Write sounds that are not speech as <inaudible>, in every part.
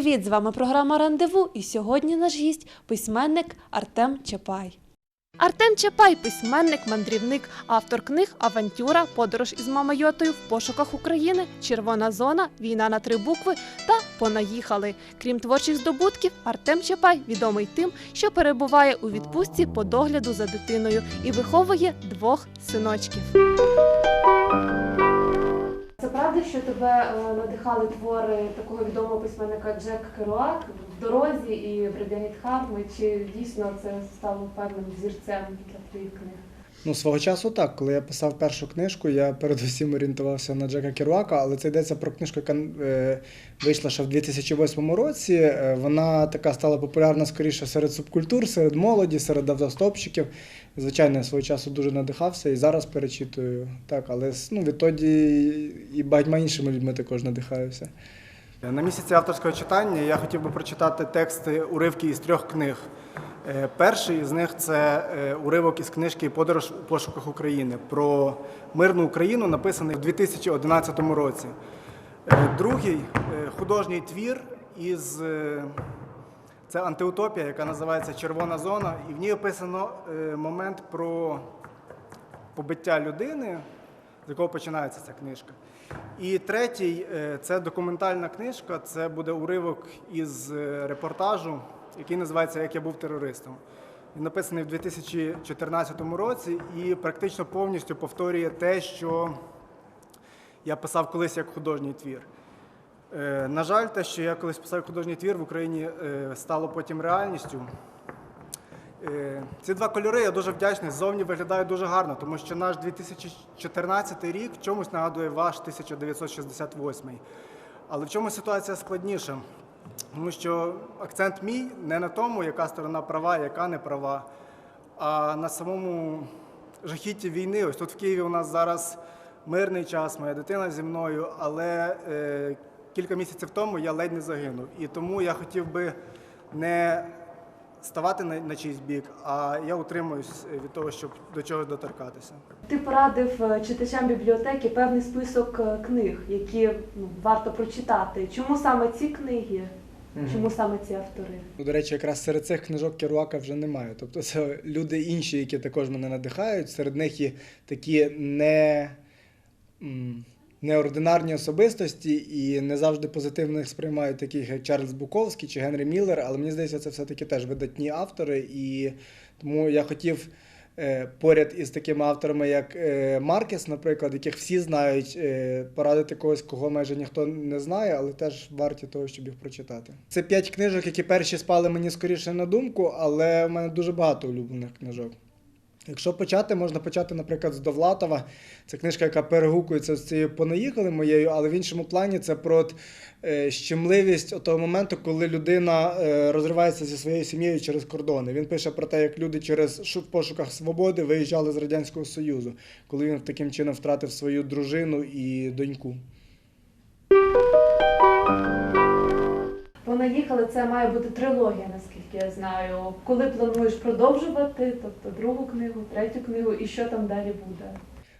Привіт! З вами програма Рандеву. І сьогодні наш гість письменник Артем Чапай. Артем Чапай письменник, мандрівник, автор книг Авантюра, Подорож із Мамайотою в пошуках України, Червона зона, Війна на три букви та Понаїхали. Крім творчих здобутків, Артем Чапай відомий тим, що перебуває у відпустці по догляду за дитиною і виховує двох синочків. Правда, що тебе е, надихали твори такого відомого письменника Джек Керуак в дорозі і Бригадіт Харми? Чи дійсно це стало певним зірцем для твоїх книг? Ну, свого часу так. Коли я писав першу книжку, я передусім орієнтувався на Джека Керуака, але це йдеться про книжку, яка е, вийшла ще в 2008 році. Е, Вона така стала популярна скоріше серед субкультур, серед молоді, серед автостопщиків. Звичайно, я свого часу дуже надихався і зараз перечитую. Так, але ну, відтоді і багатьма іншими людьми також надихаюся. На місяці авторського читання я хотів би прочитати тексти уривки із трьох книг. Е, Перший з них це е, уривок із книжки Подорож у пошуках України про мирну Україну, написаний в 2011 році. Е, Другий художній твір із це антиутопія, яка називається Червона зона, і в ній описано момент про побиття людини, з якого починається ця книжка. І третій це документальна книжка, це буде уривок із репортажу, який називається Як я був терористом. Він написаний в 2014 році і практично повністю повторює те, що я писав колись як художній твір. Е, На жаль, те, що я колись писав художній твір в Україні, е, стало потім реальністю. Е, Ці два кольори я дуже вдячний. Ззовні виглядають дуже гарно, тому що наш 2014 рік чомусь нагадує ваш 1968. Але в чому ситуація складніша? Тому що акцент мій не на тому, яка сторона права, яка не права, а на самому жахітті війни. Ось тут в Києві у нас зараз мирний час, моя дитина зі мною, але е, кілька місяців тому я ледь не загинув. І тому я хотів би не ставати на, на чийсь бік, а я утримуюсь від того, щоб до чогось доторкатися. Ти порадив е, читачам бібліотеки певний список е, книг, які ну, варто прочитати. Чому саме ці книги? Чому саме ці автори? Ну, До речі, якраз серед цих книжок Керуака вже немає. Тобто це люди інші, які також мене надихають. Серед них і такі не, неординарні особистості і не завжди позитивно їх сприймають, таких як Чарльз Буковський чи Генрі Міллер, але мені здається, це все-таки теж видатні автори. І тому я хотів. Е, Поряд із такими авторами, як е, Маркес, наприклад, яких всі знають, е, порадити когось, кого майже ніхто не знає, але теж варті того, щоб їх прочитати. Це п'ять книжок, які перші спали мені скоріше на думку, але в мене дуже багато улюблених книжок. Якщо почати, можна почати, наприклад, з Довлатова. Це книжка, яка перегукується з цією понаїхали моєю, але в іншому плані це про е, щемливість того моменту, коли людина е, розривається зі своєю сім'єю через кордони. Він пише про те, як люди через в пошуках свободи виїжджали з Радянського Союзу, коли він таким чином втратив свою дружину і доньку. Понаїхали, це має бути трилогія, наскільки я знаю. Коли плануєш продовжувати, тобто другу книгу, третю книгу, і що там далі буде?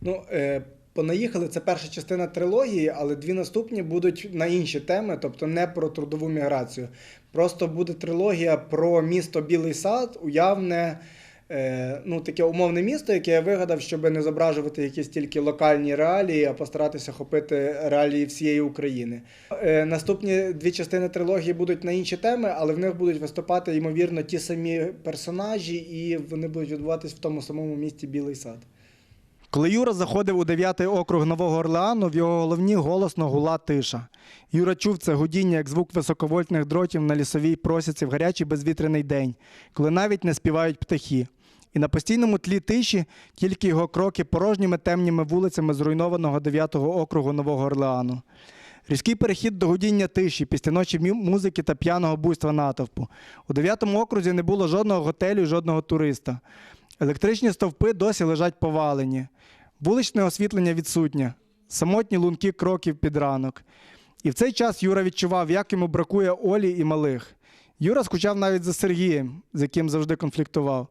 Ну, е, понаїхали це перша частина трилогії, але дві наступні будуть на інші теми, тобто не про трудову міграцію. Просто буде трилогія про місто Білий Сад, уявне. Е, Ну, таке умовне місто, яке я вигадав, щоб не зображувати якісь тільки локальні реалії, а постаратися охопити реалії всієї України. Е, Наступні дві частини трилогії будуть на інші теми, але в них будуть виступати, ймовірно, ті самі персонажі, і вони будуть відбуватись в тому самому місті Білий Сад. Коли Юра заходив у 9-й округ Нового Орлеану, в його головні голосно гула тиша. Юра чув це гудіння, як звук високовольтних дротів на лісовій просіці в гарячий безвітряний день, коли навіть не співають птахи. І на постійному тлі тиші тільки його кроки порожніми темніми вулицями зруйнованого 9-го округу Нового Орлеану. Різкий перехід до гудіння тиші після ночі музики та п'яного буйства натовпу. У 9-му окрузі не було жодного готелю жодного туриста. Електричні стовпи досі лежать повалені. Вуличне освітлення відсутнє, самотні лунки кроків під ранок. І в цей час Юра відчував, як йому бракує Олі і малих. Юра скучав навіть за Сергієм, з яким завжди конфліктував.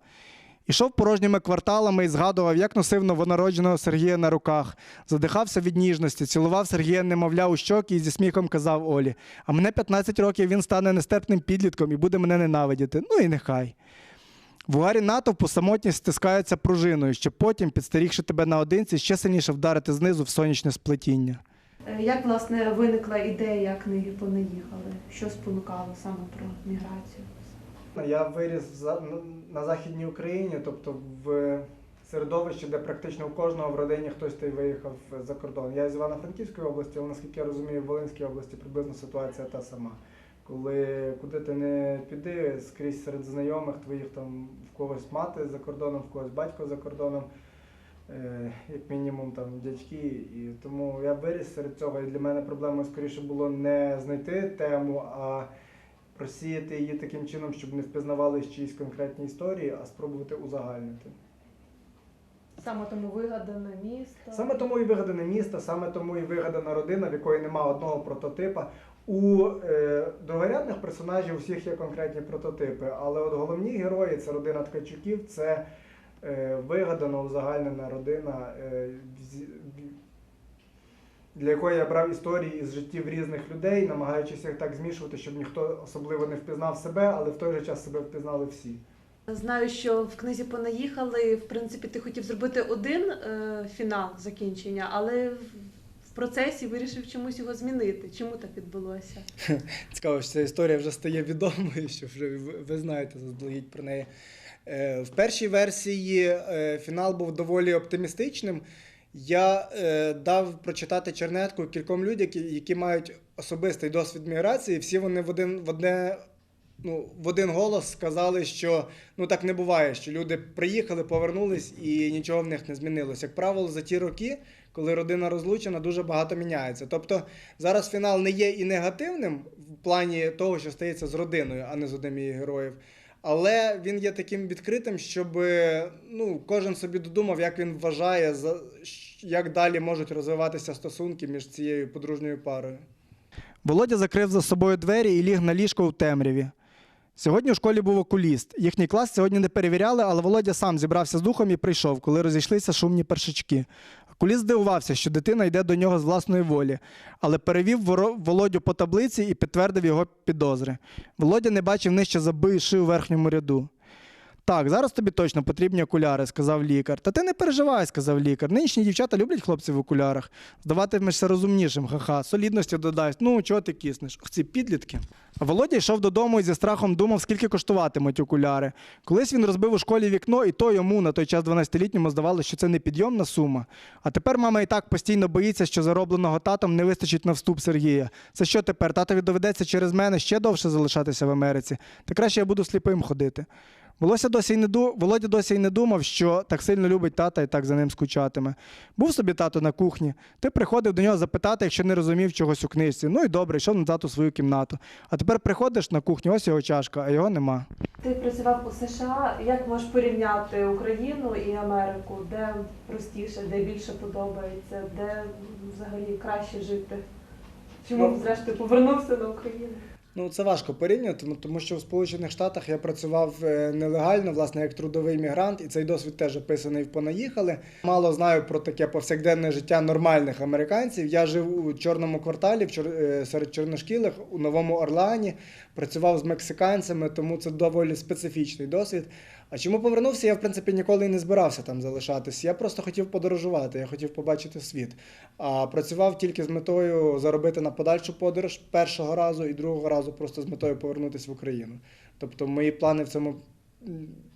Ішов порожніми кварталами і згадував, як носив новонародженого Сергія на руках, задихався від ніжності, цілував Сергія, немовля у щоки і зі сміхом казав Олі: А мене 15 років він стане нестерпним підлітком і буде мене ненавидіти. Ну і нехай. В угарі натовпу самотність стискається пружиною, щоб потім, підстерігши тебе наодинці, ще сильніше вдарити знизу в сонячне сплетіння. Е, Як власне виникла ідея книги Понаїхали? Що спонукало саме про міграцію? Я виріс на Західній Україні, тобто в середовищі, де практично у кожного в родині хтось той виїхав за кордон. Я з Івано-Франківської області, але наскільки я розумію, в Волинській області приблизно ситуація та сама. Коли куди ти не піди, скрізь серед знайомих твоїх там в когось мати за кордоном, в когось батько за кордоном, е, як мінімум там дядьки. І тому я виріс серед цього. І для мене проблемою скоріше було не знайти тему, а просіяти її таким чином, щоб не впізнавали чиїсь конкретні історії, а спробувати узагальнити. Саме тому вигадане місто. Саме тому і вигадане місто, саме тому і вигадана родина, в якої немає одного прототипа. У е, другорядних персонажів у всіх є конкретні прототипи, але от головні герої це родина Ткачуків, це е, вигадана, узагальнена родина, е, з- для якої я брав історії із життів різних людей, намагаючись їх так змішувати, щоб ніхто особливо не впізнав себе, але в той же час себе впізнали всі. Знаю, що в книзі Понаїхали, в принципі, ти хотів зробити один е, фінал закінчення, але в- процесі вирішив чомусь його змінити. Чому так відбулося? <laughs> Цікаво, що ця історія вже стає відомою, що вже ви, ви знаєте заздалегідь про неї. Е, в першій версії е, фінал був доволі оптимістичним. Я е, дав прочитати чернетку кільком людям, які, які мають особистий досвід міграції. Всі вони в один, в одне. Ну, в один голос сказали, що ну так не буває, що люди приїхали, повернулись і нічого в них не змінилось. Як правило, за ті роки, коли родина розлучена, дуже багато міняється. Тобто зараз фінал не є і негативним в плані того, що стається з родиною, а не з одним її героїв. Але він є таким відкритим, щоб ну, кожен собі додумав, як він вважає, як далі можуть розвиватися стосунки між цією подружньою парою. Володя закрив за собою двері і ліг на ліжко у темряві. Сьогодні у школі був окуліст. Їхній клас сьогодні не перевіряли, але Володя сам зібрався з духом і прийшов, коли розійшлися шумні першачки. Окуліст здивувався, що дитина йде до нього з власної волі, але перевів Володю по таблиці і підтвердив його підозри. Володя не бачив нижче ши у верхньому ряду. Так, зараз тобі точно потрібні окуляри, сказав лікар. Та ти не переживай, сказав лікар. Нинішні дівчата люблять хлопців в окулярах. Здаватимешся розумнішим, ха-ха. Солідності додасть. Ну, чого ти киснеш? Ох, ці підлітки. Володя йшов додому і зі страхом думав, скільки коштуватимуть окуляри. Колись він розбив у школі вікно, і то йому на той час 12-літньому здавалося, що це непідйомна сума. А тепер мама і так постійно боїться, що заробленого татом не вистачить на вступ Сергія. Це що тепер? Татові доведеться через мене ще довше залишатися в Америці. Та краще я буду сліпим ходити. Володя досі й не ду... Володя досі й не думав, що так сильно любить тата і так за ним скучатиме. Був собі тато на кухні. Ти приходив до нього запитати, якщо не розумів чогось у книжці. Ну і добре, йшов назад у свою кімнату. А тепер приходиш на кухню, ось його чашка, а його нема. Ти працював у США. Як можеш порівняти Україну і Америку? Де простіше, де більше подобається, де взагалі краще жити? Чому Ну, зрештою повернувся на Україну? Ну, це важко порівняти, тому- тому що в Сполучених Штатах я працював е, нелегально, власне, як трудовий мігрант, і цей досвід теж описаний в понаїхали. Мало знаю про таке повсякденне життя нормальних американців. Я жив у чорному кварталі е, серед чорношкілих у Новому Орлеані, працював з мексиканцями, тому це доволі специфічний досвід. А чому повернувся? Я в принципі ніколи і не збирався там залишатись. Я просто хотів подорожувати, я хотів побачити світ. А працював тільки з метою заробити на подальшу подорож першого разу і другого разу просто з метою повернутися в Україну. Тобто мої плани в цьому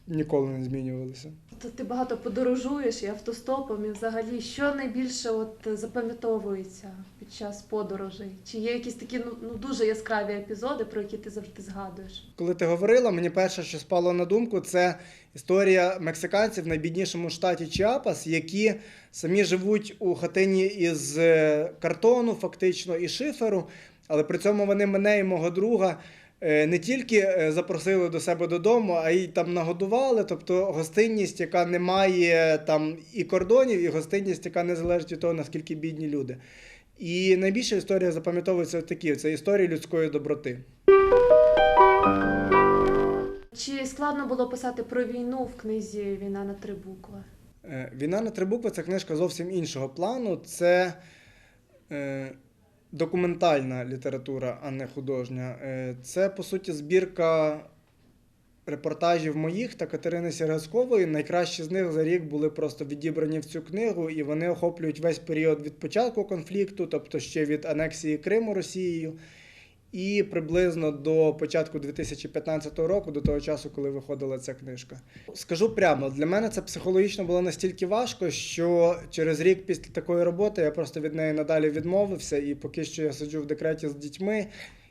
ніколи не змінювалися. То ти багато подорожуєш і автостопом, і взагалі що найбільше от запам'ятовується під час подорожей? Чи є якісь такі ну, ну дуже яскраві епізоди, про які ти завжди згадуєш? Коли ти говорила, мені перше, що спало на думку, це історія мексиканців в найбіднішому штаті Чіапас, які самі живуть у хатині із е, картону, фактично, і шиферу. Але при цьому вони мене і мого друга е, не тільки е, запросили до себе додому, а й там нагодували. Тобто гостинність, яка не має там і кордонів, і гостинність, яка не залежить від того, наскільки бідні люди. І найбільша історія запам'ятовується такі: це історії людської доброти. Чи складно було писати про війну в книзі Війна на три букви? Е, Війна на три букви це книжка зовсім іншого плану. Це документальна література, а не художня. Е, це, по суті, збірка репортажів моїх та Катерини Сергаскової. Найкращі з них за рік були просто відібрані в цю книгу, і вони охоплюють весь період від початку конфлікту, тобто ще від анексії Криму Росією. І приблизно до початку 2015 року, до того часу, коли виходила ця книжка. Скажу прямо, для мене це психологічно було настільки важко, що через рік після такої роботи я просто від неї надалі відмовився, і поки що я сиджу в декреті з дітьми.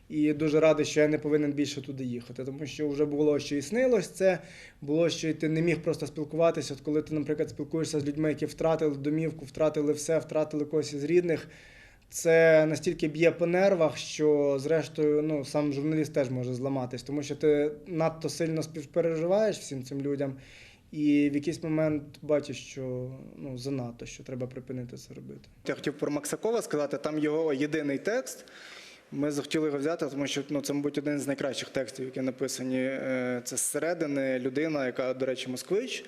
І дуже радий, що я не повинен більше туди їхати, тому що вже було, що і снилось це, було, що і ти не міг просто спілкуватися. От коли ти, наприклад, спілкуєшся з людьми, які втратили домівку, втратили все, втратили когось із рідних. Це настільки б'є по нервах, що зрештою ну, сам журналіст теж може зламатись, тому що ти надто сильно співпереживаєш всім цим людям, і в якийсь момент бачиш, що ну, занадто, що треба припинити це робити. Я хотів про Максакова сказати, там його єдиний текст. Ми захотіли його взяти, тому що ну, це, мабуть, один з найкращих текстів, які написані. Е, Це зсередини людина, яка, до речі, москвич,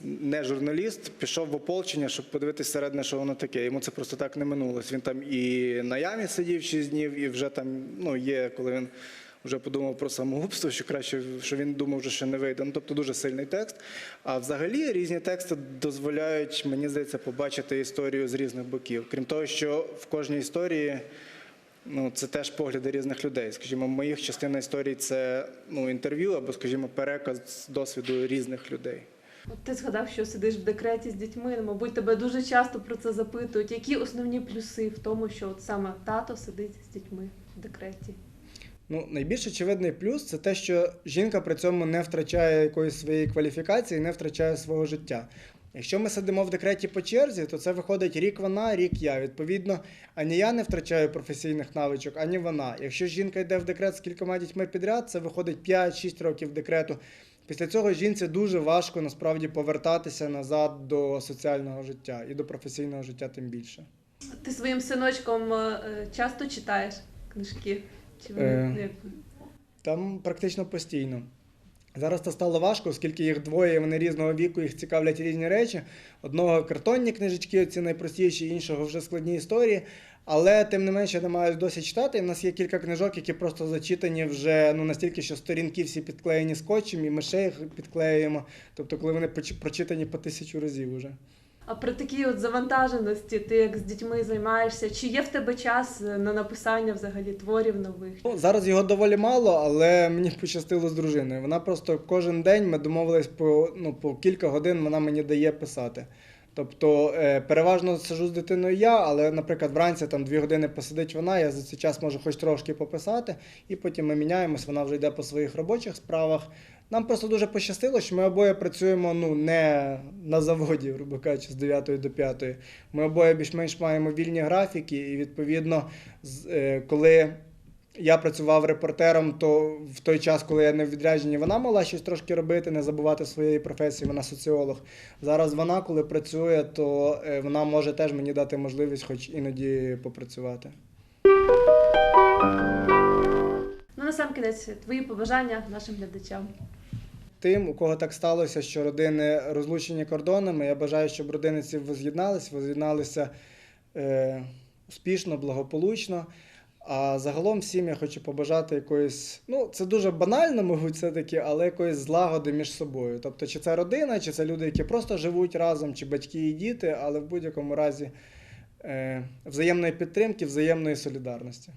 не журналіст, пішов в ополчення, щоб подивитися середне, що воно таке. Йому це просто так не минулось. Він там і на ямі сидів 6 днів, і вже там ну, є, коли він вже подумав про самогубство, що краще, що він думав, що не вийде. Ну, тобто дуже сильний текст. А взагалі різні тексти дозволяють, мені здається, побачити історію з різних боків. Крім того, що в кожній історії. Ну, це теж погляди різних людей. Скажімо, моїх частина історії це ну, інтерв'ю або, скажімо, переказ з досвіду різних людей. Ти згадав, що сидиш в декреті з дітьми. ну, Мабуть, тебе дуже часто про це запитують. Які основні плюси в тому, що от саме тато сидить з дітьми в декреті? Ну, найбільш очевидний плюс це те, що жінка при цьому не втрачає якоїсь своєї кваліфікації, не втрачає свого життя. Якщо ми сидимо в декреті по черзі, то це виходить рік вона, рік я. Відповідно, ані я не втрачаю професійних навичок, ані вона. Якщо жінка йде в декрет з кількома дітьми підряд, це виходить 5-6 років декрету. Після цього жінці дуже важко насправді повертатися назад до соціального життя і до професійного життя тим більше. Ти своїм синочком е, часто читаєш книжки? Чи вони Е. Там практично постійно. Зараз це стало важко, оскільки їх двоє, вони різного віку, їх цікавлять різні речі. Одного картонні книжечки, ці найпростіші, іншого вже складні історії. Але тим не менше намагаюся досі читати. І в нас є кілька книжок, які просто зачитані вже ну настільки, що сторінки всі підклеєні скотчем, і ми ще їх підклеюємо. Тобто, коли вони прочитані по тисячу разів уже. А при такій от завантаженості ти як з дітьми займаєшся? Чи є в тебе час е, на написання взагалі творів нових? Ну, зараз його доволі мало, але мені пощастило з дружиною. Вона просто кожен день ми домовились по, ну, по кілька годин вона мені дає писати. Тобто е, переважно сижу з дитиною я, але, наприклад, вранці там дві години посидить вона, я за цей час можу хоч трошки пописати, і потім ми міняємось, вона вже йде по своїх робочих справах. Нам просто дуже пощастило, що ми обоє працюємо ну, не на заводі, грубо кажучи, з 9 до 5. Ми обоє більш-менш маємо вільні графіки, і відповідно, е, коли я працював репортером, то в той час, коли я не в відрядженні, вона могла щось трошки робити, не забувати своєї професії, вона соціолог. Зараз вона, коли працює, то е, вона може теж мені дати можливість, хоч іноді попрацювати. Ну, на сам кінець, твої побажання нашим глядачам. Тим, у кого так сталося, що родини розлучені кордонами, я бажаю, щоб родини ці воз'єдналися, воз'єдналися е, успішно, благополучно. А загалом всім я хочу побажати якоїсь, ну це дуже банально, мабуть, все-таки, але якоїсь злагоди між собою. Тобто, чи це родина, чи це люди, які просто живуть разом, чи батьки і діти, але в будь-якому разі е, взаємної підтримки, взаємної солідарності.